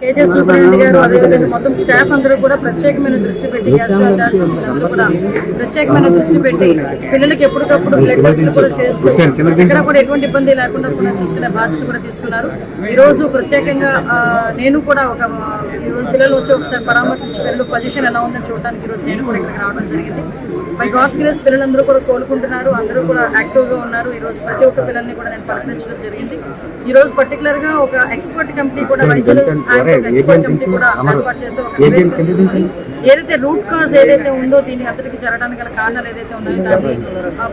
Kgs superintendent గారు అదేవిధంగా మొత్తం స్టాఫ్ అందరూ కూడా ప్రత్యేకమైన దృష్టి పెట్టి గ్యాస్ట్రాంటాలజిస్ట్ అందరూ కూడా ప్రత్యేకమైన దృష్టి పెట్టి పిల్లలకి ఎప్పటికప్పుడు బ్లడ్ టెస్ట్లు కూడా చేస్తూ ఎక్కడ కూడా ఎటువంటి ఇబ్బంది లేకుండా కూడా చూసుకునే బాధ్యత కూడా తీసుకున్నారు. ఈ రోజు ప్రత్యేకంగా నేను కూడా ఒక ఆ, ఈ రోజు పిల్లలు వచ్చి ఒకసారి పరామర్శించి పిల్లలు పొజిషన్ ఎలా ఉందని చూడడానికి ఈ రోజు నేను కూడా ఇక్కడికి రావడం జరిగింది. బై గాడ్స్ గ్రేస్ పిల్లలందరూ కూడా కోలుకుంటున్నారు. అందరూ కూడా యాక్టివ్గా ఉన్నారు. ఈ రోజు ప్రతి ఒక్క పిల్లల్ని కూడా నేను పలకరించడం జరిగింది. ఈ రోజు పర్టికులర్గా ఒక ఎక్స్పర్ట్ కంపెనీ కూడా వైద్యుల సహాయంతో ఒక ఎక్స్పర్ట్ కంపెనీ కూడా ఏర్పాటు చేసి ఒక ఏదైతే రూట్ కాజ్ ఏదైతే ఉందో దీని అంతటికి జరగడానికి గల కారణాలు ఏదైతే ఉన్నాయో దాన్ని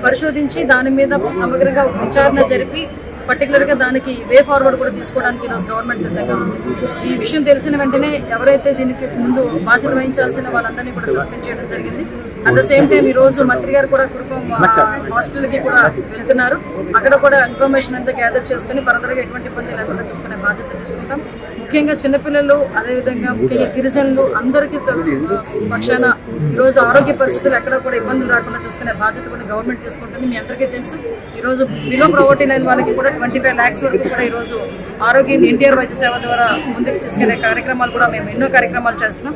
పరిశోధించి దాని మీద సమగ్రంగా విచారణ జరిపి పర్టికులర్గా దానికి వే ఫార్వర్డ్ కూడా తీసుకోవడానికి ఈరోజు గవర్నమెంట్ సిద్ధంగా ఉంది. ఈ విషయం తెలిసిన వెంటనే ఎవరైతే దీనికి ముందు బాధ్యత వహించాల్సిన వాళ్ళందరినీ కూడా సస్పెండ్ చేయడం జరిగింది. అట్ ద సేమ్ టైం ఈ రోజు మంత్రి గారు కూడా కురుకం హాస్టల్కి కూడా వెళ్తున్నారు. అక్కడ కూడా ఇన్ఫర్మేషన్ అంతా గ్యాదర్ చేసుకుని ఫర్దర్గా ఎటువంటి ఇబ్బంది లేకుండా చూసుకునే బాధ్యత తీసుకుంటాం. ముఖ్యంగా చిన్నపిల్లలు అదేవిధంగా ముఖ్యంగా గిరిజనులు అందరికీ పక్షాన ఈరోజు ఆరోగ్య పరిస్థితులు ఎక్కడ కూడా ఇబ్బందులు రాకుండా చూసుకునే బాధ్యత కూడా గవర్నమెంట్ తీసుకుంటుంది. మీ అందరికీ తెలుసు ఈరోజు బిలో ప్రావర్టీ లైన్ వాళ్ళకి కూడా ట్వంటీ ఫైవ్ ల్యాక్స్ వరకు కూడా ఈరోజు ఆరోగ్య ఎన్టీఆర్ వైద్య సేవ ద్వారా ముందుకు తీసుకెళ్ళే కార్యక్రమాలు కూడా మేము ఎన్నో కార్యక్రమాలు చేస్తున్నాం.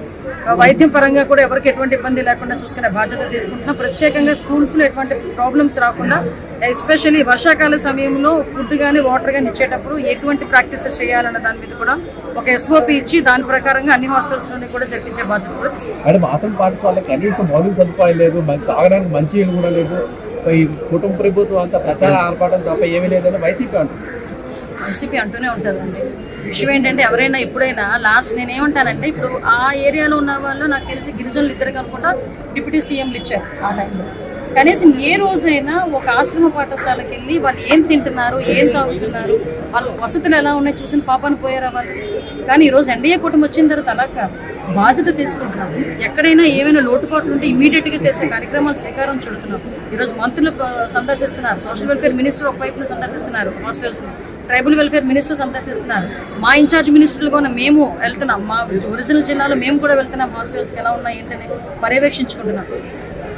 వైద్యం పరంగా కూడా ఎవరికి ఎటువంటి ఇబ్బంది లేకుండా చూసుకునే బాధ్యత తీసుకుంటున్నాం. ప్రత్యేకంగా స్కూల్స్లో ఎటువంటి ప్రాబ్లమ్స్ రాకుండా ఎస్పెషల్లీ వర్షాకాల సమయంలో ఫుడ్ కానీ వాటర్ కానీ ఇచ్చేటప్పుడు ఎటువంటి ప్రాక్టీసెస్ చేయాలన్న దాని మీద కూడా ఒక ఎస్ఓపి ఇచ్చి దాని ప్రకారంగా అన్ని హాస్టల్స్లోని కూడా జరిపించే బాధ్యత కూడా తీసుకుంటాం పాఠశాల కనీసం మౌలిక సదుపాయం లేదు తాగడానికి మంచి కూడా లేదు. ఈ కుటుంబ ప్రభుత్వం అంతా ప్రచారం ఆర్పాటం తప్ప ఏమీ లేదని వైసీపీ అంటుంది వైసీపీ అంటూనే ఉంటుందండి. విషయం ఏంటంటే ఎవరైనా ఎప్పుడైనా లాస్ట్ నేనేమంటానంటే ఇప్పుడు ఆ ఏరియాలో ఉన్న వాళ్ళు నాకు తెలిసి గిరిజనులు ఇద్దరు కనుకుంటా డిప్యూటీ సీఎంలు ఇచ్చారు ఆ టైంలో. కనీసం ఏ రోజైనా ఒక ఆశ్రమ పాఠశాలకు వెళ్ళి వాళ్ళు ఏం తింటున్నారు ఏం తాగుతున్నారు వాళ్ళ వసతులు ఎలా ఉన్నాయి చూసిన పాపాను పోయారా వాళ్ళు? కానీ ఈరోజు ఎన్డీఏ కుటుంబం వచ్చిన తర్వాత అలా కాదు. బాధ్యత తీసుకుంటున్నాం ఎక్కడైనా ఏమైనా లోటుపాట్లు ఉంటే ఇమీడియట్గా చేసే కార్యక్రమాలు శ్రీకారం చుడుతున్నాం ఈరోజు మంత్రులు సందర్శిస్తున్నారు. సోషల్ వెల్ఫేర్ మినిస్టర్ ఒకవైపున సందర్శిస్తున్నారు హాస్టల్స్ని. ట్రైబల్ వెల్ఫేర్ మినిస్టర్ సందర్శిస్తున్నారు మా ఇన్ఛార్జ్ మినిస్టర్లు కూడా మేము వెళ్తున్నాం. మా ఒరిజినల్ జిల్లాలో మేము కూడా వెళ్తున్నాం. హాస్టల్స్కి ఎలా ఉన్నాయి ఏంటని పర్యవేక్షించుకుంటున్నాం.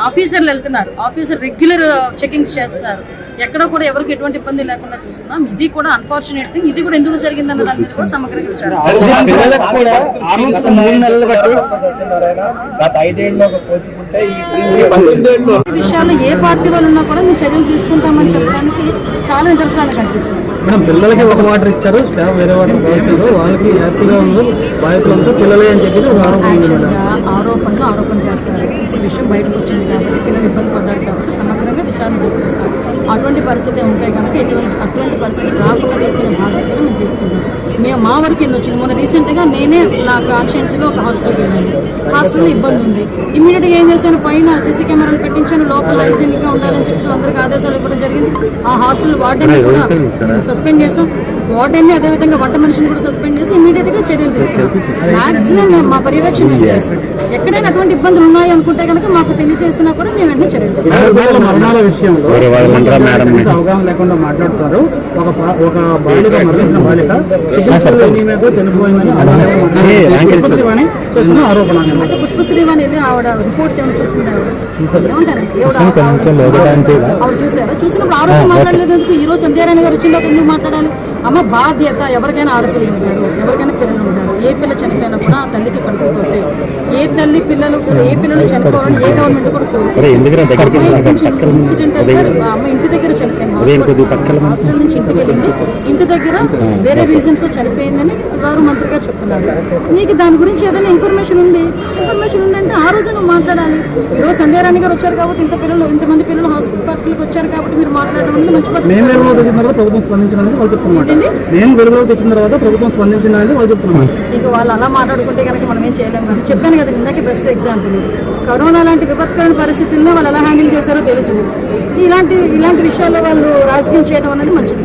ఆఫీసర్లు వెళ్తున్నారు. ఆఫీసర్ రెగ్యులర్ చెకింగ్స్ చేస్తున్నారు. ఎక్కడ కూడా ఎవరికి ఎటువంటి ఇబ్బంది లేకుండా చూసుకున్నాం. ఇది కూడా అన్ఫార్చునేట్ థింగ్ ఇది కూడా ఎందుకు జరిగిందన్న దాని మీద కూడా సమగ్రంగా విషయాల్లో ఏ పార్టీ వాళ్ళు ఉన్నా కూడా మేము చర్యలు తీసుకుంటామని చెప్పడానికి చాలా నిదర్శనాలు కనిపిస్తుంది మేడం పిల్లలకి ఒక వాటర్ ఇచ్చారు స్టాఫ్ వేరే వాటర్ పోయించారు వాళ్ళకి హ్యాపీగా ఉన్నారు బాధితులంతా పిల్లలే అని చెప్పేసి ఒక ఆరోపణ ఉంది ఆరోపణలు ఆరోపణ చేస్తారు. ఇప్పుడు విషయం బయటకు వచ్చింది కాబట్టి పిల్లలు ఇబ్బంది పడ్డారు కాబట్టి సమగ్రంగా విచారణ జరిపిస్తారు అటువంటి పరిస్థితి ఉంటాయి కనుక ఎటువంటి అటువంటి పరిస్థితి రాకుండా చూసుకునే బాధ్యత మేము తీసుకుంటాం. మేము మా వరకు ఎన్ని వచ్చింది మొన్న రీసెంట్గా నేనే నా కాన్షియన్స్లో ఒక హాస్టల్కి వెళ్ళాను. హాస్టల్లో ఇబ్బంది ఉంది. ఇమీడియట్గా ఏం చేశాను? పైన సీసీ కెమెరాలు పెట్టించాను. లోపల హైజీన్గా ఉండాలని చెప్పేసి అందరికీ ఆదేశాలు ఇవ్వడం జరిగింది. ఆ హాస్టల్ వార్డెన్ కూడా సస్పెండ్ చేసాం వార్డెన్ అదేవిధంగా వంట మనిషిని కూడా సస్పెండ్ చేసి ఇమీడియట్గా చర్యలు తీసుకున్నాం మాక్సిమం మేము మా పర్యవేక్షణ ఎక్కడైనా అటువంటి ఇబ్బందులు ఉన్నాయి అనుకుంటే కనుక మాకు తెలియజేసినా కూడా మేము వెంటనే చర్యలు కొంతమంది అవగాహన లేకుండా మాట్లాడుతారు. ఒక ఒక బాలిక మరణించిన బాలిక చనిపోయిందని ఆరోపణ. అంటే పుష్పశ్రీవాణి వెళ్ళి ఆవిడ రిపోర్ట్స్ ఏమైనా చూసింది? ఆవిడ? చూసారా? చూసినప్పుడు ఆ రోజు మాట్లాడలేదు ఎందుకు ఈ రోజు సంధ్యారాయణ గారు తర్వాత ఎందుకు మాట్లాడాలి? అమ్మ బాధ్యత ఎవరికైనా ఆడపిల్లలు ఉంటారు ఎవరికైనా పిల్లలు ఉంటారు. ఏ పిల్ల చనిపోయినా కూడా ఆ తల్లికి కడుపుకోతే ఏ తల్లి పిల్లలు ఏ పిల్లలు చనిపోవాలని ఏ గవర్నమెంట్ కూడా కోరుకోదు ఇన్సిడెంట్ అమ్మ ఇంటి దగ్గర చనిపోయింది. హాస్టల్ నుంచి ఇంటికి వెళ్ళింది ఇంటి దగ్గర వేరే రీజన్స్ చనిపోయిందని గౌరవ మంత్రి గారు చెప్తున్నారు. నీకు దాని గురించి ఏదైనా ఇన్ఫర్మేషన్ ఉంది? ఇన్ఫర్మేషన్ ఉందంటే ఆ రోజు నువ్వు మాట్లాడాలి. ఈరోజు సంధ్యారాణి గారు వచ్చారు కాబట్టి ఇంత పిల్లలు ఇంతమంది పిల్లలు హాస్పిటల్కి వచ్చారు కాబట్టి మీరు మాట్లాడడం అనేది మంచి పద్ధతి ప్రభుత్వం స్పందించినది వాళ్ళు చెప్తున్నమాట నేను వెలుగులోకి వచ్చిన తర్వాత ప్రభుత్వం స్పందించినది వాళ్ళు చెప్తున్నారు. ఇక వాళ్ళు అలా మాట్లాడుకుంటే కనుక మనం ఏం చేయలేము కానీ చెప్పాను కదా ఇందాక బెస్ట్ ఎగ్జాంపుల్ కరోనా లాంటి విపత్కరమైన పరిస్థితుల్లో వాళ్ళు ఎలా హ్యాండిల్ చేశారో తెలుసు. ఇలాంటి ఇలాంటి విషయాల్లో వాళ్ళు రాజకీయం చేయడం అనేది మంచిది.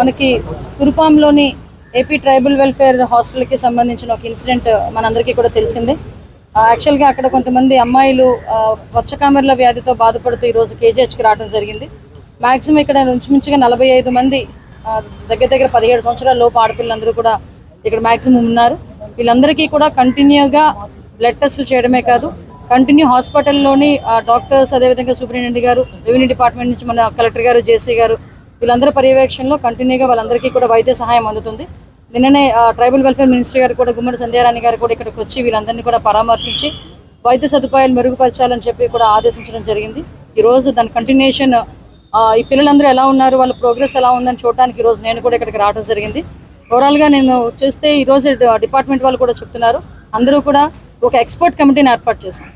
మనకి కురుపాంలోని ఏపీ ట్రైబల్ వెల్ఫేర్ హాస్టల్కి సంబంధించిన ఒక ఇన్సిడెంట్ మనందరికీ కూడా తెలిసిందే. యాక్చువల్గా అక్కడ కొంతమంది అమ్మాయిలు వచ్చకామెర్ల వ్యాధితో బాధపడుతూ ఈరోజు కేజీహెచ్కి రావడం జరిగింది. మ్యాక్సిమం ఇక్కడ ఇంచుమించుగా నలభై ఐదు మంది దగ్గర దగ్గర పదిహేడు సంవత్సరాల లోపు ఆడపిల్లలందరూ కూడా ఇక్కడ మ్యాక్సిమం ఉన్నారు. వీళ్ళందరికీ కూడా కంటిన్యూగా బ్లడ్ టెస్టులు చేయడమే కాదు కంటిన్యూ హాస్పిటల్లోని డాక్టర్స్ అదేవిధంగా సూపరింటెండెంట్ గారు రెవెన్యూ డిపార్ట్మెంట్ నుంచి మన కలెక్టర్ గారు జేసీ గారు వీళ్ళందరి పర్యవేక్షణలో కంటిన్యూగా వాళ్ళందరికీ కూడా వైద్య సహాయం అందుతుంది. నిన్ననే ట్రైబల్ వెల్ఫేర్ మినిస్టర్ గారు కూడా గుమ్మడి సంధ్యారాణి గారు కూడా ఇక్కడికి వచ్చి వీళ్ళందరినీ కూడా పరామర్శించి వైద్య సదుపాయాలు మెరుగుపరచాలని చెప్పి కూడా ఆదేశించడం జరిగింది. ఈరోజు దాని కంటిన్యూషన్ ఈ పిల్లలందరూ ఎలా ఉన్నారు వాళ్ళ ప్రోగ్రెస్ ఎలా ఉందని చూడడానికి ఈరోజు నేను కూడా ఇక్కడికి రావడం జరిగింది. ఓవరాల్గా నేను చేస్తే ఈరోజు డిపార్ట్మెంట్ వాళ్ళు కూడా చెప్తున్నారు. అందరూ కూడా ఒక ఎక్స్పర్ట్ కమిటీని ఏర్పాటు చేశాం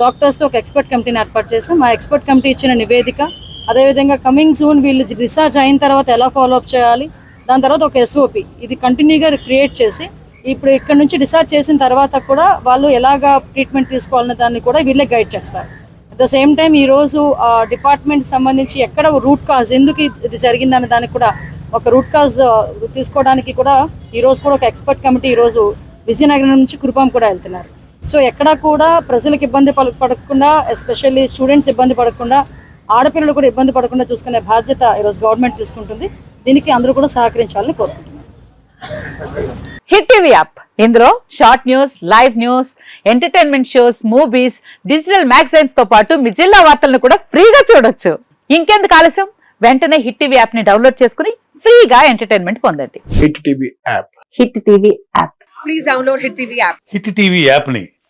డాక్టర్స్తో ఒక ఎక్స్పర్ట్ కమిటీని ఏర్పాటు చేసాం ఆ ఎక్స్పర్ట్ కమిటీ ఇచ్చిన నివేదిక అదేవిధంగా కమింగ్ సూన్ వీళ్ళు రీసెర్చ్ అయిన తర్వాత ఎలా ఫాలో అప్ చేయాలి దాని తర్వాత ఒక ఎస్ఓపి ఇది కంటిన్యూగా క్రియేట్ చేసి ఇప్పుడు ఇక్కడ నుంచి డిశ్చార్జ్ చేసిన తర్వాత కూడా వాళ్ళు ఎలాగా ట్రీట్మెంట్ తీసుకోవాలన్న దాన్ని కూడా వీళ్ళే గైడ్ చేస్తారు. అట్ ద సేమ్ టైం ఈరోజు డిపార్ట్మెంట్ సంబంధించి ఎక్కడ రూట్ కాజ్ ఎందుకు ఇది జరిగిందన్న దానికి కూడా ఒక రూట్ కాజ్ తీసుకోవడానికి కూడా ఈరోజు కూడా ఒక ఎక్స్పర్ట్ కమిటీ ఈరోజు విజయనగరం నుంచి కురుపాం కూడా వెళ్తున్నారు. సో ఎక్కడా కూడా ప్రజలకు ఇబ్బంది పడ- పడకుండా ఎస్పెషల్లీ స్టూడెంట్స్ ఇబ్బంది పడకుండా ఆడపిల్లలు కూడా ఇబ్బంది పడకుండా చూసుకునే బాధ్యత ఈరోజు గవర్నమెంట్ తీసుకుంటుంది. దీనికి అందరూ కూడా సహకరించాలని కోరుకుంటున్నాను హిట్ టీవీ యాప్. ఇందులో short news live news entertainment shows movies digital మ్యాగజైన్స్తో పాటు మీ జిల్లా వార్తలను కూడా ఫ్రీగా చూడొచ్చు. ఇంకెందుకు ఆలస్యం? వెంటనే హిట్ టీవీ యాప్ని డౌన్లోడ్ చేసుకుని ఫ్రీగా ఎంటర్టైన్మెంట్ పొందండి. Hit TV app. Hit TV app. Hit TV యాప్ని